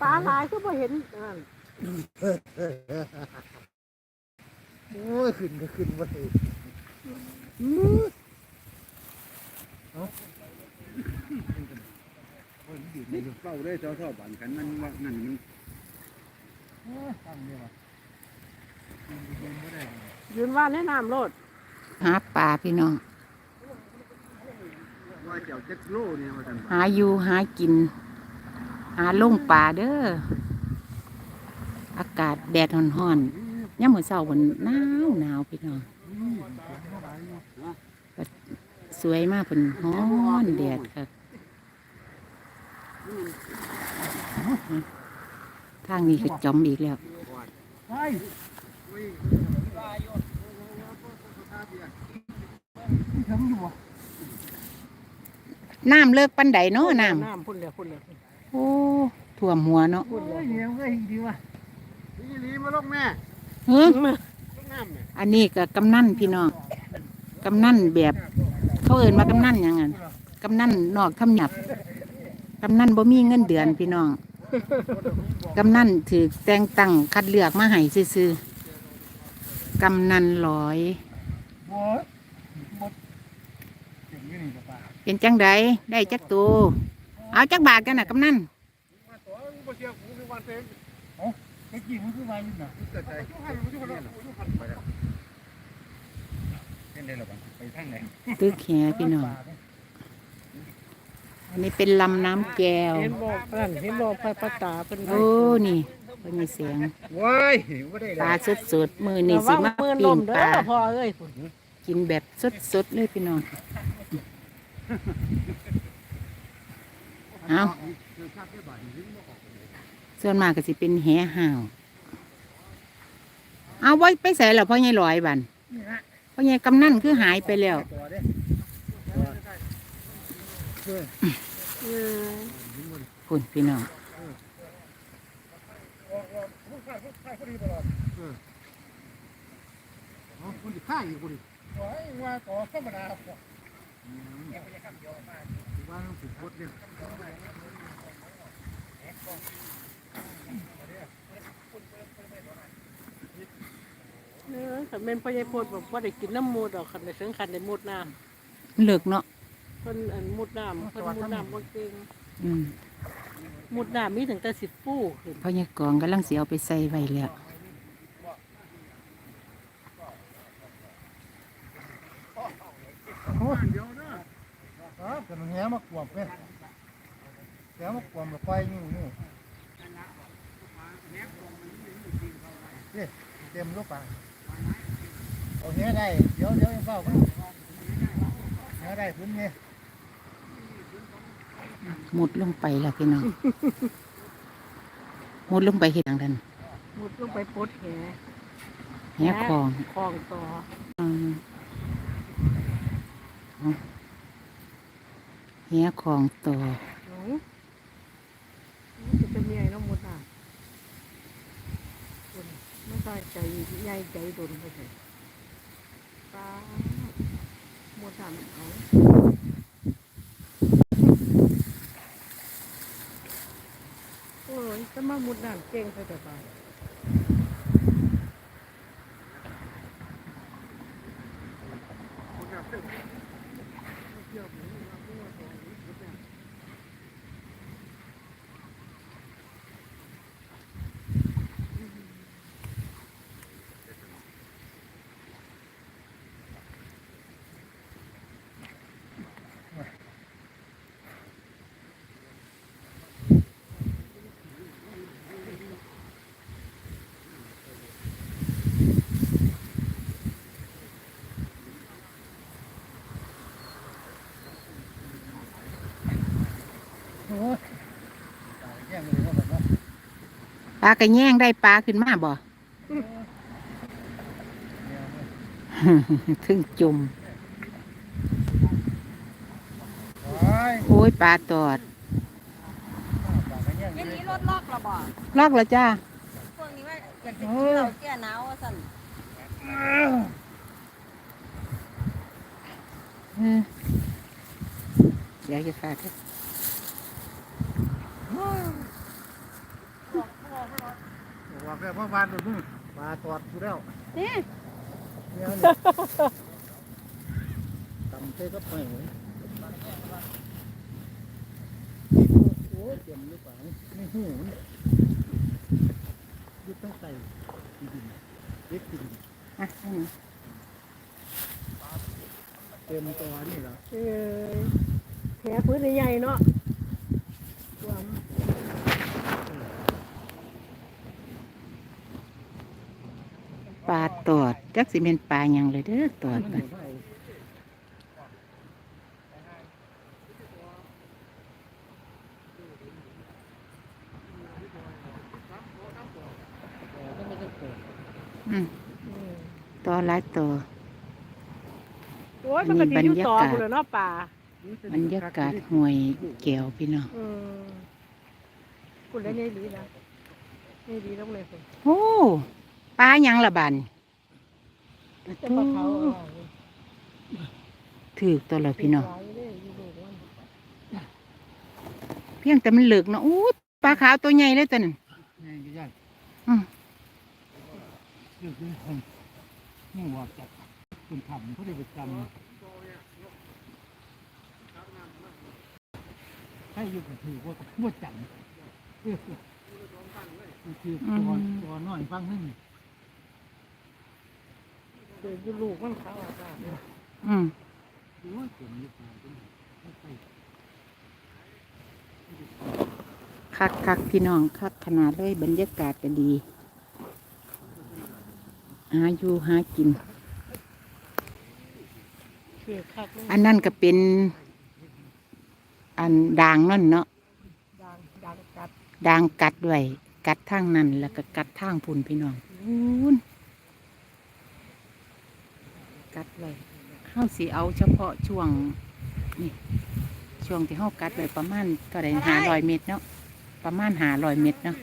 ปลาหลายก็บ่เห็นนั่นโอ้ยขึ้นก็ขึ้นบ่ได้นี่เฝ้าได้เจ้าชอบบ้านกันมันว่านั่นมันตั้งนี่ว่ะยืนบ่ได้ยืนว่าแนะนำโลดหาปลาพี่น้องว่าเจ้าเจ็ดโลเนี่ยว่าท่านหาอยู่หากิน หาลงป่าเด้อ อากาศแดดร้อนๆย่ามมื้อเช้าวันหนาวหนาวพี่น้องสวยมากเป็นฮ้อนแดดค่ะทางนี้ก็จอมอีกแล้วน้ำเลิกปันใดเนาะน้ำน้ำพุ่นเลยพุ่นเลย โอ้ท่วมหัวเนาะโอ้ยเนี่ยก็ดีว่ะนี่ลีมาลงแม่เฮ้ยลงน้ำเนี่ยอันนี้ก็กำนันพี่น้องกำนันแบบ เขาเอ่นว่ากำนันหยังไงกำนันนอกทำหยับกำนันบ่มีเงินเดือนพี่น้องกำนันถือแต่งตั้งคัดเลือกมาให้ซื่อๆกำนันร้อย บ่บ่เก่งอยู่นี่กับป้า เป็นจังใดได้จักตัว เอาจักบาทกันน่ะกำนันมาตัวบ่เชื่อกูคือวันเต็มไอ้กี่มันคือว่าอยู่น่ะเกิดใจไปแล้วเป็นได้หรอไปทางไหนตึกแหพี่น้อง อันนี้เป็นลำน้ำแก้ว เห็นบอกนั่นเห็นบอกไปปลาตาเป็นโอ้ นี่เพิ่นมีเสียง ว้ายบ่ได้ปลาสดๆ มือนี่สิมามือปีลนมปเด้ลาพอเอ้ยกินแบบสดๆ เลยพี่น้อง เอาส่วนมากก็สิเป็นแห่ห่าว เอาไว้ไปใส่แล้วพ่อใหญ่ลอยบันพ่อใหญ่กำนั่นคือหายไปแล้วคุณพี่น้องคุณสิฆ่าอยู่คุณว่าต่อธรรมดาพอ ว่าต้องผูกคดเนี่ยเนื้อแต่เป็นพ่อใหญ่โพดบอกว่าได้กินน้ำมูดดอกคันได้ถึงคันได้มุดน้เลิกเนาะำเพิ่นอันมุดน้ำเพิ่นมุดน้ำบ่เก่งอืมมุดน้ำมีถึงแต่สิบปูขึ้นพ่อใหญ่กองกำลังสิเอาไปใส่ไว้แล้ว โอ้ยเดี๋ยวนะอ๋อกันแห มากวบเว้ยแหมากวบแล้วไปอยู่นี่นี่เต็มลูกปลาเอาเนี้ยได้ เดี๋ยวเดี๋ยวยังเฝ้ากันเนี้ยได้พื้นเนี่ยมุดลงไปแล้วพี่น้อง มุดลงไปเห็นอย่างนั้นมุดลงไปปลดแหแหคลองคลองต่ออืม เอาแหคลองต่อจะเป็นใหญ่เนาะมุดน้ำคนไม่ใช่ใจใหญ่ใจโดนไปเลยปลาหมดน้ำเอาโอ้ยจะมามุดน้ำเก่งไปแต่ปลา โอ้ยแย่งเลยว่าแบบว่า ปลากระแย่งได้ปลาขึ้นมาบ่ถึงจุ่มโอ้ยโอ้ยปลาตอดปลาก็แย่งเย็นเลยนี้รถล็อกระบอลอกแล้วจ้าพวกนี้ว่าอยากจะกินเหล้าแก้หนาวว่าสั่นเออเดี๋ยวจะฟาดเด้อ แบบว่าวานตัวนู้นปลาตอดกูแล้วนี่เนี่ยนี่ตำเต้ก็ไปเลยโอ้เต็มหรือเปล่าไม่หูมันยึดตั้งใจดินเล็กดินอะอืมเต็มตัวนี่เหรอเออแผลพื้นใหญ่ๆเนาะรวม ปลาตอดจักสิเป็นปลาหยังเลยเด้อตอดมันน่ะอยู่ไผ่แต่ก็ไม่ต้องเปิดอืมอืมตอหลายตัวโอ้ยมันก็สิอยู่ต่อพุ่นแหล้วเนาะป่าบรรยากาศห่วยแก้วพี่น้องอืมคุณได้เนี่ยดีนะนี่ดีต้องเลยคุณโอ้ ปลาหยังละบานแต่ปลาเขาเอาถือตัวละพี่น้องปลาอยู่เด้ออยู่ลูกมันเพียงแต่มันเหลือกเนาะอู้ปลาขาวตัวใหญ่เลยตัวนั้นนี่ก็ยันอืมเรื่องนี้คนนี่ว่าจับคุณทำเขาได้ประจำให้อยู่กับถือว่ามั่วจังคือตัวตัวน้อยฟังนึง เดี๋ยวอยู่ลูกมันเขาเอาปลาเนี่ยอืมดูว่าเต็มอยู่ปลาเป็นไม่ไปคักคักพี่น้องคักขนาดเลยบรรยากาศก็ดี หาอยู่หากินคือคักเลยอันนั้นก็เป็น อันด่างนั่นเนาะดังดังกัดด่างกัดด้วย กัดทางนั้นแล้วก็กัดทางพุ่นพี่น้องพูน กัดไว้เฮาสิเอาเฉพาะช่วงนี่ช่วงที่เฮากัดไว้ประมาณเท่าไรหาร้อยเมตรเนาะประมาณหาร้อยเมตรเนาะ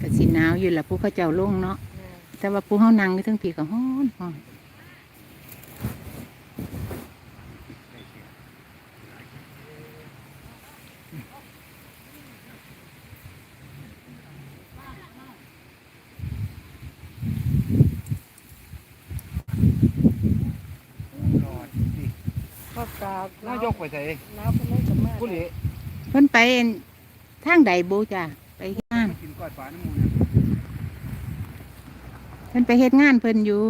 ก็สิหนาว อยู่ละผู้เขาเจ้าลงเนาะแต่ว่าผู้เฮานั่งอยู่ทั้งปีก็ฮ้อนฮ้อนก็กราบน่ายกไปใส่น้ำก็ไม่สามารถกุหลีเพิ่นไปทางใดบูจ้ะไปเฮ็ดงานกินก้อยปลาน้ำมูล เพิ่นไปเฮ็ดงานเพิ่นอยู่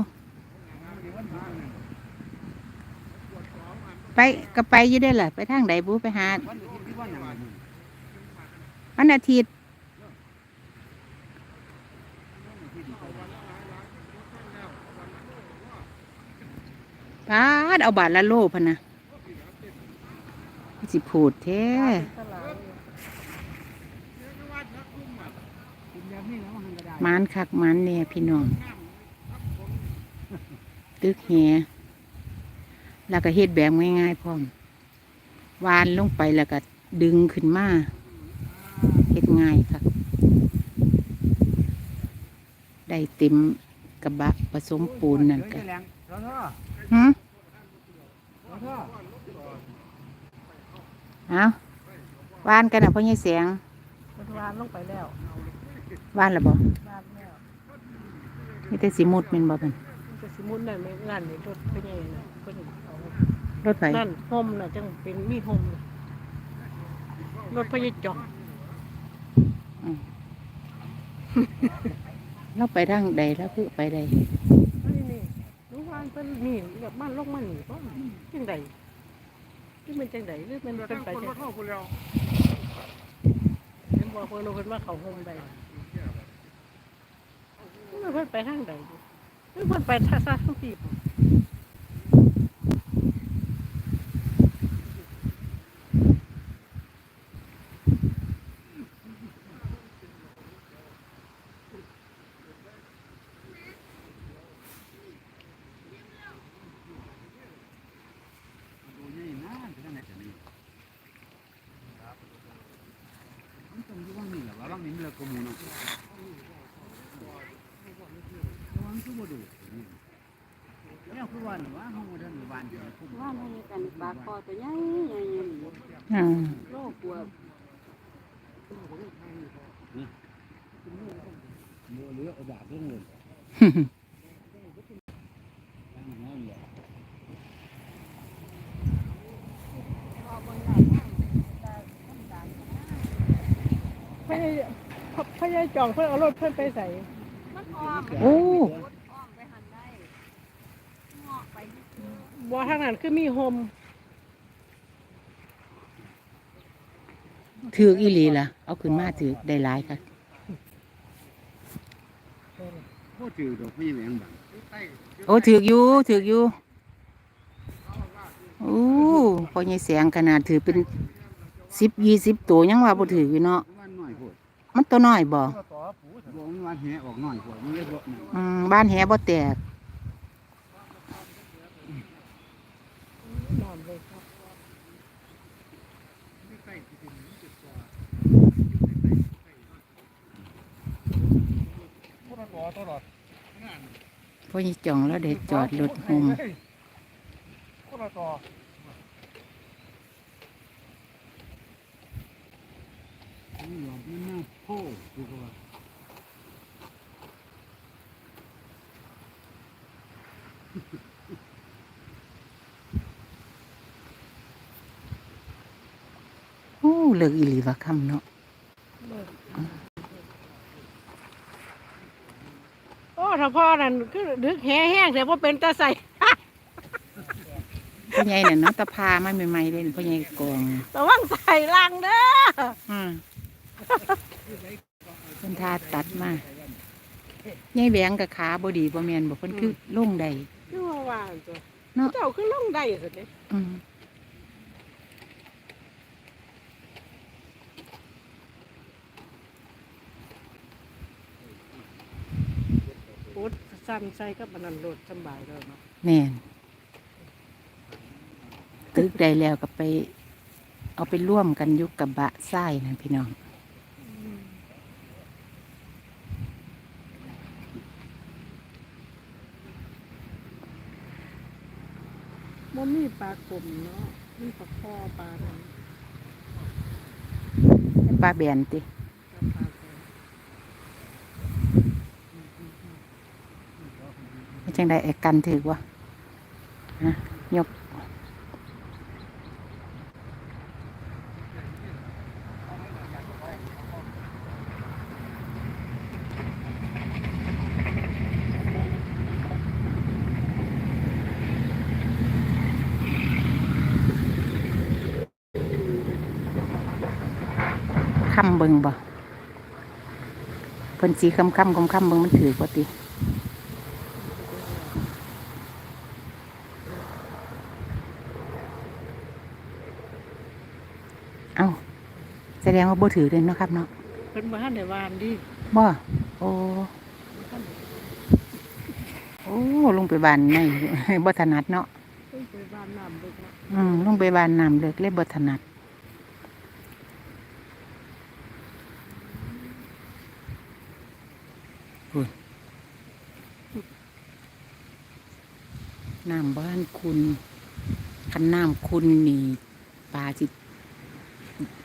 ไปก็ไปอยู่ได้อล่ะ ไปทางใดบูไปหาวันอาทิตย์ที่วันอางไรวันอาทิตย์พาดเอาบาทละโลพะนะสิพูดแท้ ตลาด กินแบบนี้แล้ว มันก็ได้หมานคักหมานแน่พี่น้อง ตึกแหแล้วก็เฮ็ดแบบง่ายๆพร้อมวานลงไปแล้วก็ดึงขึ้นมาเฮ็ดง่ายค่ะได้เต็มกระบะผสมปูนนั่นเดี๋ยวก็จะแรงรอท่อหืรอท่อเอาวานกันอะพ่อใหญ่แสงมันวานลงไปแล้ว วานละบ่วานแล้วมีแต่สิมุดแม่นบ่เป็นมันจะสมุนนั่นไม่งานนี่รถไปไงนะเพิ่นเอารถไฟนั่นห่มน่ะจังเป็นมีห่มน่ะรถพยาจอกเราไปทางใดแล้วคือไปใดนี่นี่รู้วานเพิ่นนี่แบบมันลงมันนี่ก็จังใดที่มันจังใดหรือมันเป็นไปจังรอท่อกูแล้วเห็นบอกเพิ่นเอาเพิ่นว่าเขาห่มใด เพิ่นไปทางใดอยู่เพิ่นไปทางทางปีตรงที่ว่างนี่หละว่าว่างนี้มันเลยกมูนะ คือบ่ดูเนี่ยคือวันว่าเฮาบ่ทันบ้านเดียวคุมว่ามันกันปลาคอตัวใหญ่ใหญ่ใหญ่อืมโลกกลัวบ่เหลือเอาบาดลงเลยพญายพญายจองเพิ่นเอารถเพิ่นไปใส่มันออกโอ้ อ้อมไปหันได้งอกไป บ่ทางนั้นคือมีโฮมถือกอีหลีล่ะ เอาขึ้นมาถือกได้หลายค่ะบ่ถือดอกไม่แหวงบังโอ้ถือกอยู่ถือกอยู่โอ้พอใหญ่แสงขนาดถือเป็นสิบยี่สิบตัวยังว่าบ่ถืออยู่เนาะวันน้อยโพดมันตัวน้อยบ่ต่อผูบ่มันวันแหออกน้อยโพดมันเลยบ่นั่นอืมบ้านแหบ่แตก นอนเลยครับ ผู้ละต่ อตลอดพอใหญ่จ่องแล้วได้จอดรถโฮมผู้ละต่อนี่หลอมมันน่าโพคือว่าโอ้เลิกอีหลีว่าคำเนาะ โอ้ถ้าพ่อ นั่นคือดึกแห้แห้งแต่ว่าเป็นตาใส่พ่อใหญ่น่ะเนาะตะพามาใหม่ๆเลยพ่อใหญ่กองระวังใส่ลังเด้ออืมเพิ่นทาตัดมาใหญ่แหวงกับขาบ่ดีบ่แม่นบ่เพิ่นคือลงได้คือว่าว่าจ้ะเนาะเจ้าคือลงได้สิเด้อืมโอ๊ต ซ้ำใส่กับอันนั้นโลดสำบายแล้วเนาะแม่นตึกได้แล้วก็ไป เอาไปร่วมกันอยุกกับบะไส้นั่นพี่น้อง มันมีปลากลมเนาะมีปลาคอปลานั้นปลาแบนติ กับปลาแก ไม่จังได้ไอ้กันถือวะนะยกคำเบิงบ่เพิ่นสีคำคำคำคำเบิงมันถือว่าติ เอาแสดงว่าบ่ถือเลยเนาะครับเนาะเพิ่นบ่ทันได้วานดิบ่โอ้โอ้ลงไปบานในบ่ถนัดเนาะเพิ่นไปบ้านน้ำเบิกเนาะอืมลงไปบานน้ำเลิกเลยบ่ถนัดอุ้ยน้ำบ้านคุณคันน้ำคุณนี่ปลาจิ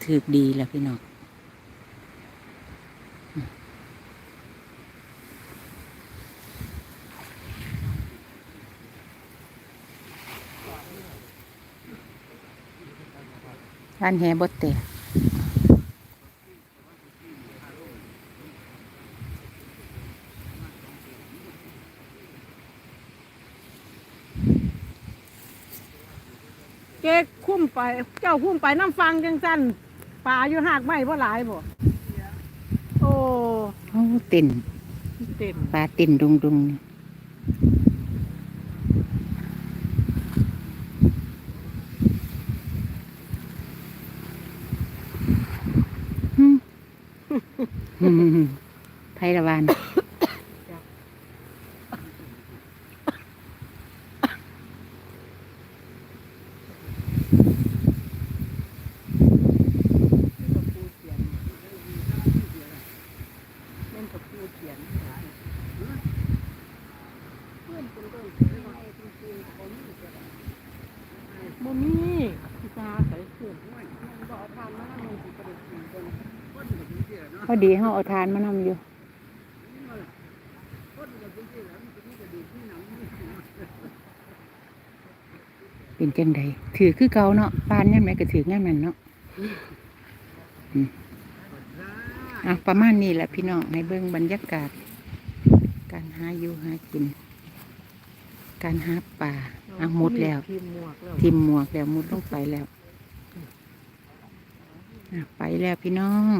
ถือดีแหล้วพี่น้องร้านแฮบดเตะ เก๊กคุ้มไป เจ้าคุ้มไปน้ำฟังจังซั่นปลาอยู่หากไม้บ่หลายบ่โอ้โอ้เต้นเต็มปลาเต้นดุงดุงนี่ฮึ่มฮึ่มไทยละวัน พ อดีเฮาเอาทานมานำอยู่เป็นจังใดถือคือเก่าเนาะปานยันแม่ก็ถืองั้นนั่นเนาะอืมอะประมาณนี้แหละพี่น้องในเบื้องบรรยากาศ การหาอยู่หากิน การหาป่าอะหมดแล้วทีมหมวกแล้วทิมหมวกแล้วมุดลงไปแล้วอะไปแล้วพี่น้อง